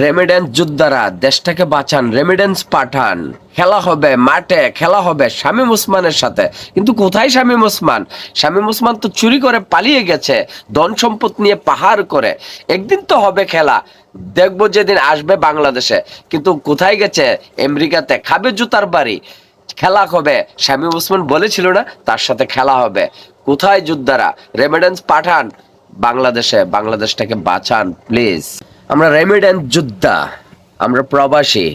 রেমিডেন্স যোদ্ধারা, দেশটাকে বাঁচান, রেমিডেন্স পাঠান। খেলা হবে, মাঠে খেলা হবে শামীম ওসমানের সাথে। কিন্তু কোথায় শামীম ওসমান? শামীম ওসমান তো চুরি করে পালিয়ে গেছে, ধন সম্পদ নিয়ে পাহাড় করে। একদিন তো হবে খেলা, দেখব যেদিন আসবে বাংলাদেশে। কিন্তু কোথায় গেছে? আমেরিকাতে খাবে জুতার বাড়ি। খেলা হবে, শামীম ওসমান বলেছিল না? তার সাথে খেলা হবে। কোথায় যোদ্ধারা? রেমিডেন্স পাঠান, বাংলাদেশে, বাংলাদেশটাকে বাঁচান, প্লিজ। আমরা রেমিডেন্স যোদ্ধা, আমরা প্রবাসী,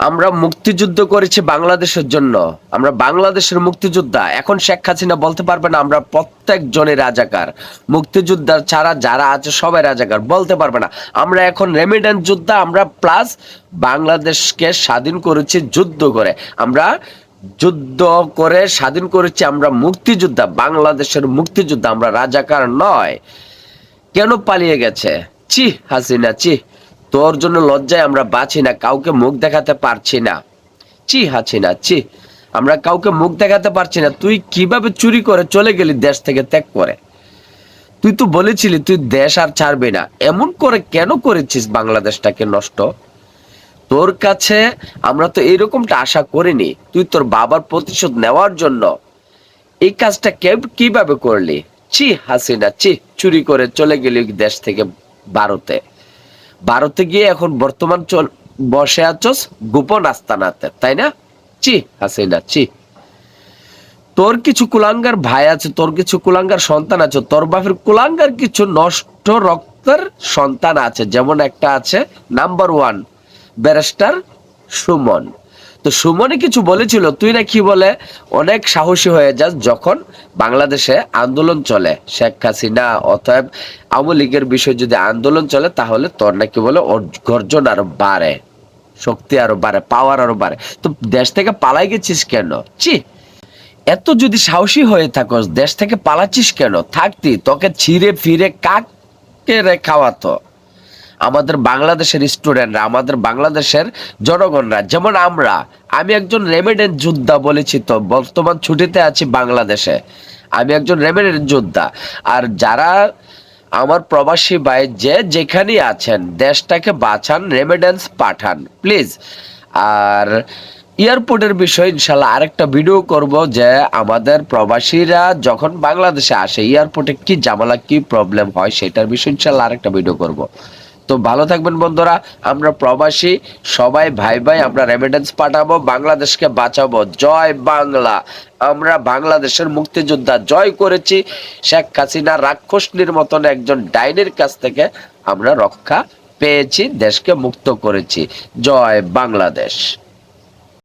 আমরা মুক্তিযুদ্ধ করেছি বাংলাদেশের জন্য, আমরা বাংলাদেশের মুক্তিযোদ্ধা। এখন শেখ হাসিনা বলতে পারবে না, আমরা প্রত্যেক জনে রাজাকার। মুক্তিযোদ্ধার ছাড়া যারা আছে সবাই রাজাকার, বলতে পারবে না। আমরা এখন রেমিডেন্স যোদ্ধা, আমরা প্লাস বাংলাদেশকে স্বাধীন করেছি যুদ্ধ করে। আমরা যুদ্ধ করে স্বাধীন করেছি, আমরা মুক্তিযোদ্ধা, বাংলাদেশের মুক্তিযোদ্ধা, আমরা রাজাকার নয়। কেন পালিয়ে গেছে? চি হাসিনা চি তোর জন্য লজ্জায় আমরা বাঁচি না, কাউকে মুখ দেখাতে পারছি না। চি হাসিনা চি আমরা কাউকে মুখ দেখাতে পারছি না। তুই কীভাবে চুরি করে চলে গেলি দেশ থেকে ত্যাগ করে? তুই তো বলেছিলি, তুই দেশ আর ছাড়বি না। এমন করে কেন করেছিস বাংলাদেশটাকে নষ্ট? তোর কাছে আমরা তো এরকমটা আশা করিনি। তুই তোর বাবার প্রতিশোধ নেওয়ার জন্য এই কাজটা কীভাবে করলি? চি হাসিনা চি চুরি করে চলে গেলি দেশ থেকে ভারতে ভারতে গিয়ে এখন বর্তমান চল, বসে আছোস গোপন আস্তানাতে, তাই না? চি হাসিনা চি তোর কিছু কুলাঙ্গার ভাই আছে, তোর কিছু কুলাঙ্গার সন্তান আছে, তোর বাপের কুলাঙ্গার কিছু নষ্ট রক্তের সন্তান আছে, যেমন একটা আছে নাম্বার ওয়ান ব্যারিস্টার সুমন। তো সুমনে কিছু বলেছিল, তুই না কি বলে, অনেক সাহসী হয়ে যাস যখন বাংলাদেশে আন্দোলন চলে। শেখ হাসিনা অতএব আওয়ামী লীগের বিষয়ে যদি আন্দোলন চলে, তাহলে তোর নাকি বলে গর্জন আরও বাড়ে, শক্তি আরও বাড়ে পাওয়ার আরও বাড়ে। তো দেশ থেকে পালাই গেছিস কেন? চি এত যদি সাহসী হয়ে থাকস, দেশ থেকে পালাচ্ছিস কেন? থাকতি তোকে ছিঁড়ে ফিরে কাকে রে খাওয়াতো? আমাদের বাংলাদেশের স্টুডেন্টরা, আমাদের বাংলাদেশের জনগণরা, যেমন আমরা, আমি একজন রেমিডেন্ট যোদ্ধা বলেছি তো, বর্তমান ছুটিতে আছি বাংলাদেশে। আমি একজন রেমিডেন্ট যোদ্ধা। আর যারা আমার প্রবাসী ভাই যে যেখানেই আছেন, দেশটাকে বাঁচান, রেমিডেন্স পাঠান, প্লিজ। আর এয়ারপোর্টের বিষয়ে ইনশাল্লাহ আরেকটা ভিডিও করব যে আমাদের প্রবাসীরা যখন বাংলাদেশে আসে, এয়ারপোর্টে কি জামালা কি প্রবলেম হয়, সেটার বিষয়ে ইনশাল্লাহ আরেকটা ভিডিও করব। তো ভালো থাকবেন বন্ধুরা, আমরা প্রবাসী, সবাই ভাই ভাই আমরা রেমিডেন্স পাঠাবো, বাংলাদেশকে বাঁচাবো, জয় বাংলা। আমরা বাংলাদেশের মুক্তিযোদ্ধা জয় করেছি, শেখ হাসিনা রাক্ষসনির মতন একজন ডাইনের কাছ থেকে আমরা রক্ষা পেয়েছি, দেশকে মুক্ত করেছি। জয় বাংলাদেশ।